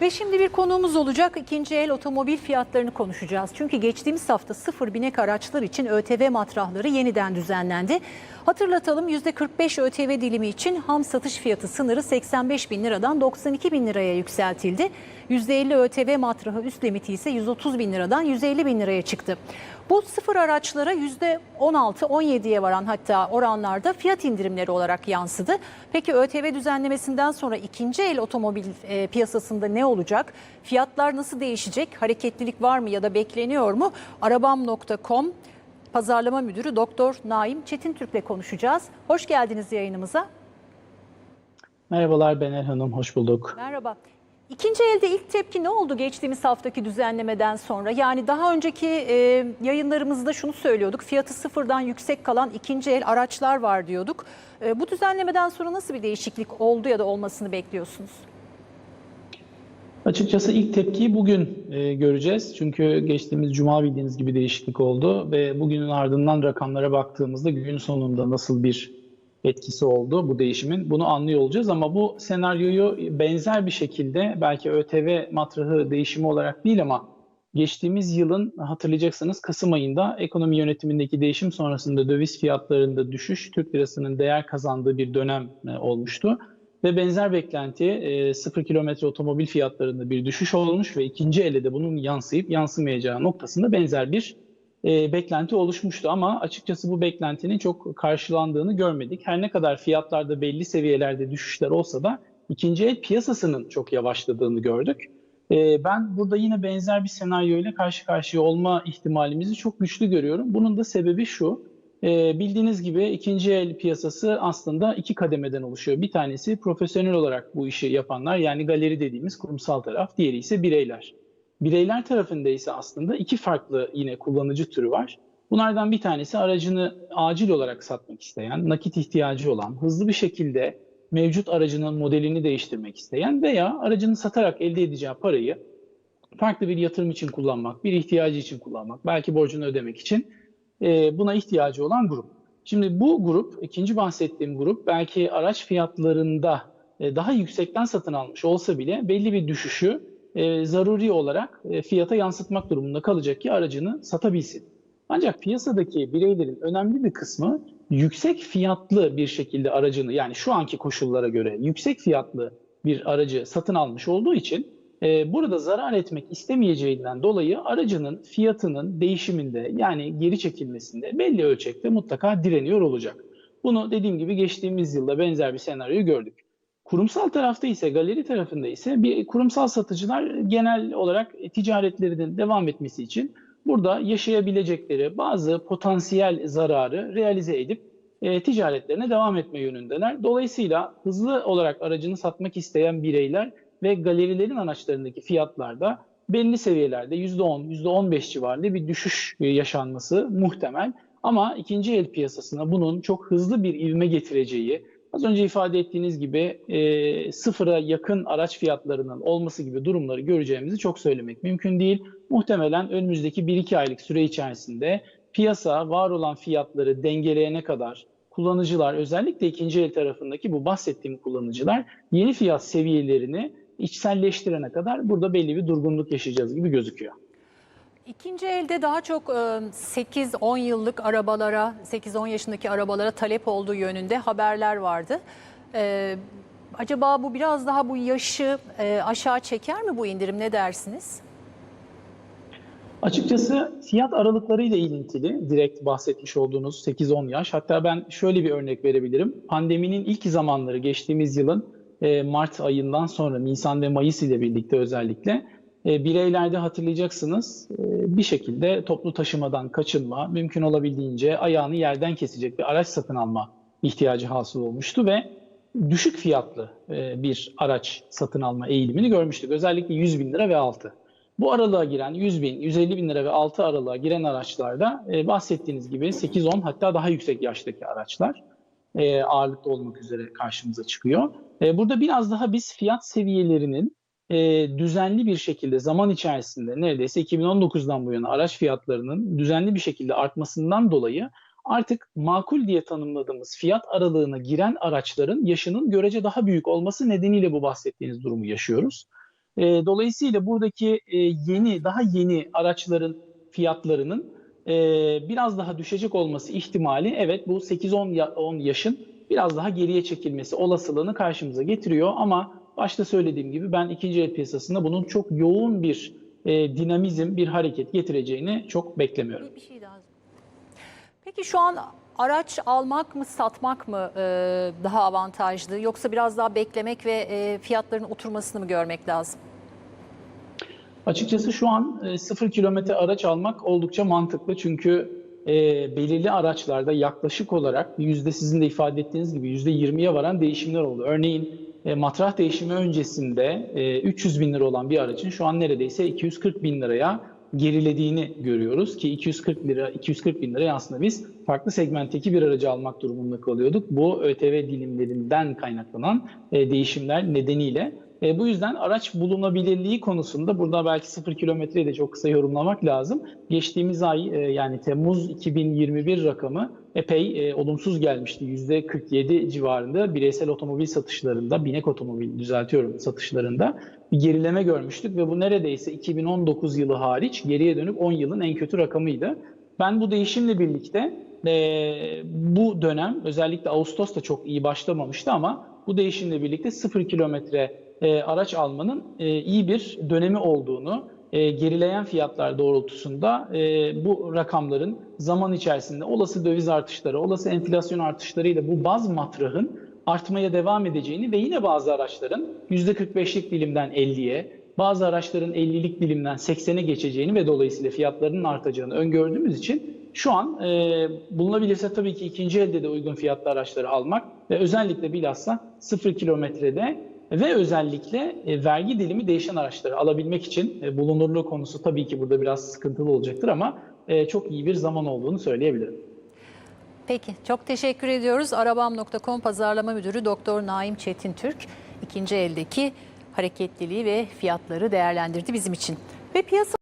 Ve şimdi bir konuğumuz olacak. İkinci el otomobil fiyatlarını konuşacağız. Çünkü geçtiğimiz hafta sıfır binek araçlar için ÖTV matrahları yeniden düzenlendi. Hatırlatalım %45 ÖTV dilimi için ham satış fiyatı sınırı 85 bin liradan 92 bin liraya yükseltildi. %50 ÖTV matrahı üst limiti ise 130 bin liradan 150 bin liraya çıktı. Bu sıfır araçlara %16-17'ye varan hatta oranlarda fiyat indirimleri olarak yansıdı. Peki ÖTV düzenlemesinden sonra ikinci el otomobil e, piyasasında ne olacak? Fiyatlar nasıl değişecek? Hareketlilik var mı ya da bekleniyor mu? Arabam.com Pazarlama Müdürü Doktor Naim Çetin Türk'le konuşacağız. Hoş geldiniz yayınımıza. Merhabalar Bener Hanım, hoş bulduk. Merhaba. İkinci elde ilk tepki ne oldu geçtiğimiz haftaki düzenlemeden sonra? Yani daha önceki e, yayınlarımızda şunu söylüyorduk. Fiyatı sıfırdan yüksek kalan ikinci el araçlar var diyorduk. E, bu düzenlemeden sonra nasıl bir değişiklik oldu ya da olmasını bekliyorsunuz? Açıkçası ilk tepkiyi bugün e, göreceğiz. Çünkü geçtiğimiz cuma bildiğiniz gibi değişiklik oldu ve bugünün ardından rakamlara baktığımızda gün sonunda nasıl bir etkisi oldu bu değişimin bunu anlıyor olacağız ama bu senaryoyu benzer bir şekilde belki ÖTV matrahı değişimi olarak değil ama geçtiğimiz yılın hatırlayacaksınız Kasım ayında ekonomi yönetimindeki değişim sonrasında döviz fiyatlarında düşüş, Türk lirasının değer kazandığı bir dönem e, olmuştu. Ve benzer beklenti e, sıfır kilometre otomobil fiyatlarında bir düşüş olmuş ve ikinci elde de bunun yansıyıp yansımayacağı noktasında benzer bir e, beklenti oluşmuştu. Ama açıkçası bu beklentinin çok karşılandığını görmedik. Her ne kadar fiyatlarda belli seviyelerde düşüşler olsa da ikinci el piyasasının çok yavaşladığını gördük. E, ben burada yine benzer bir senaryo ile karşı karşıya olma ihtimalimizi çok güçlü görüyorum. Bunun da sebebi şu. E, bildiğiniz gibi ikinci el piyasası aslında iki kademeden oluşuyor. Bir tanesi profesyonel olarak bu işi yapanlar yani galeri dediğimiz kurumsal taraf. Diğeri ise bireyler. Bireyler tarafında ise aslında iki farklı yine kullanıcı türü var. Bunlardan bir tanesi aracını acil olarak satmak isteyen, nakit ihtiyacı olan, hızlı bir şekilde mevcut aracının modelini değiştirmek isteyen veya aracını satarak elde edeceği parayı farklı bir yatırım için kullanmak, bir ihtiyacı için kullanmak, belki borcunu ödemek için e, buna ihtiyacı olan grup. Şimdi bu grup, ikinci bahsettiğim grup belki araç fiyatlarında e, daha yüksekten satın almış olsa bile belli bir düşüşü e, zaruri olarak fiyata yansıtmak durumunda kalacak ki aracını satabilsin. Ancak piyasadaki bireylerin önemli bir kısmı yüksek fiyatlı bir şekilde aracını yani şu anki koşullara göre yüksek fiyatlı bir aracı satın almış olduğu için e, burada zarar etmek istemeyeceğinden dolayı aracının fiyatının değişiminde yani geri çekilmesinde belli ölçekte mutlaka direniyor olacak. Bunu dediğim gibi geçtiğimiz yılda benzer bir senaryoyu gördük. Kurumsal tarafta ise, galeri tarafında ise bir kurumsal satıcılar genel olarak ticaretlerinin devam etmesi için burada yaşayabilecekleri bazı potansiyel zararı realize edip e, ticaretlerine devam etme yönündeler. Dolayısıyla hızlı olarak aracını satmak isteyen bireyler ve galerilerin araçlarındaki fiyatlarda belli seviyelerde %10, %15 civarında bir düşüş yaşanması muhtemel. Ama ikinci el piyasasına bunun çok hızlı bir ivme getireceği, Az önce ifade ettiğiniz gibi e, sıfıra yakın araç fiyatlarının olması gibi durumları göreceğimizi çok söylemek mümkün değil. Muhtemelen önümüzdeki 1-2 aylık süre içerisinde piyasa var olan fiyatları dengeleyene kadar kullanıcılar özellikle ikinci el tarafındaki bu bahsettiğim kullanıcılar yeni fiyat seviyelerini içselleştirene kadar burada belli bir durgunluk yaşayacağız gibi gözüküyor. İkinci elde daha çok 8-10 yıllık arabalara, 8-10 yaşındaki arabalara talep olduğu yönünde haberler vardı. Ee, acaba bu biraz daha bu yaşı e, aşağı çeker mi bu indirim ne dersiniz? Açıkçası fiyat aralıklarıyla ilintili direkt bahsetmiş olduğunuz 8-10 yaş. Hatta ben şöyle bir örnek verebilirim. Pandeminin ilk zamanları geçtiğimiz yılın e, Mart ayından sonra Nisan ve Mayıs ile birlikte özellikle e, bireylerde hatırlayacaksınız e, bir şekilde toplu taşımadan kaçınma, mümkün olabildiğince ayağını yerden kesecek bir araç satın alma ihtiyacı hasıl olmuştu ve düşük fiyatlı e, bir araç satın alma eğilimini görmüştük. Özellikle 100 bin lira ve altı. Bu aralığa giren 100 bin, 150 bin lira ve altı aralığa giren araçlarda bahsettiğiniz gibi 8-10 hatta daha yüksek yaştaki araçlar ağırlıklı olmak üzere karşımıza çıkıyor. Burada biraz daha biz fiyat seviyelerinin e, düzenli bir şekilde zaman içerisinde neredeyse 2019'dan bu yana araç fiyatlarının düzenli bir şekilde artmasından dolayı artık makul diye tanımladığımız fiyat aralığına giren araçların yaşının görece daha büyük olması nedeniyle bu bahsettiğiniz durumu yaşıyoruz. E, dolayısıyla buradaki e, yeni, daha yeni araçların fiyatlarının e, biraz daha düşecek olması ihtimali evet bu 8-10 ya- 10 yaşın biraz daha geriye çekilmesi olasılığını karşımıza getiriyor ama başta söylediğim gibi ben ikinci el piyasasında bunun çok yoğun bir e, dinamizm, bir hareket getireceğini çok beklemiyorum. Bir şey daha. Peki şu an araç almak mı satmak mı e, daha avantajlı yoksa biraz daha beklemek ve e, fiyatların oturmasını mı görmek lazım? Açıkçası şu an e, sıfır kilometre araç almak oldukça mantıklı çünkü e, belirli araçlarda yaklaşık olarak yüzde sizin de ifade ettiğiniz gibi yüzde 20'ye varan değişimler oldu. Örneğin e, matrah değişimi öncesinde e, 300 bin lira olan bir aracın şu an neredeyse 240 bin liraya gerilediğini görüyoruz ki 240 lira 240 bin liraya aslında biz farklı segmentteki bir aracı almak durumunda kalıyorduk. Bu ÖTV dilimlerinden kaynaklanan e, değişimler nedeniyle. E, bu yüzden araç bulunabilirliği konusunda burada belki sıfır kilometreyi de çok kısa yorumlamak lazım. Geçtiğimiz ay e, yani Temmuz 2021 rakamı epey e, olumsuz gelmişti. %47 civarında bireysel otomobil satışlarında, binek otomobil düzeltiyorum satışlarında bir gerileme görmüştük ve bu neredeyse 2019 yılı hariç geriye dönük 10 yılın en kötü rakamıydı. Ben bu değişimle birlikte e, bu dönem özellikle Ağustos da çok iyi başlamamıştı ama bu değişimle birlikte sıfır kilometre e, araç almanın e, iyi bir dönemi olduğunu, e, gerileyen fiyatlar doğrultusunda e, bu rakamların zaman içerisinde olası döviz artışları, olası enflasyon artışlarıyla bu baz matrahın artmaya devam edeceğini ve yine bazı araçların %45'lik dilimden 50'ye, bazı araçların 50'lik dilimden 80'e geçeceğini ve dolayısıyla fiyatlarının artacağını öngördüğümüz için şu an e, bulunabilirse tabii ki ikinci elde de uygun fiyatlı araçları almak ve özellikle bilhassa sıfır kilometrede ve özellikle e, vergi dilimi değişen araçları alabilmek için e, bulunurluğu konusu tabii ki burada biraz sıkıntılı olacaktır ama e, çok iyi bir zaman olduğunu söyleyebilirim. Peki çok teşekkür ediyoruz. Arabam.com pazarlama müdürü Doktor Naim Çetin Türk ikinci eldeki hareketliliği ve fiyatları değerlendirdi bizim için. Ve piyasa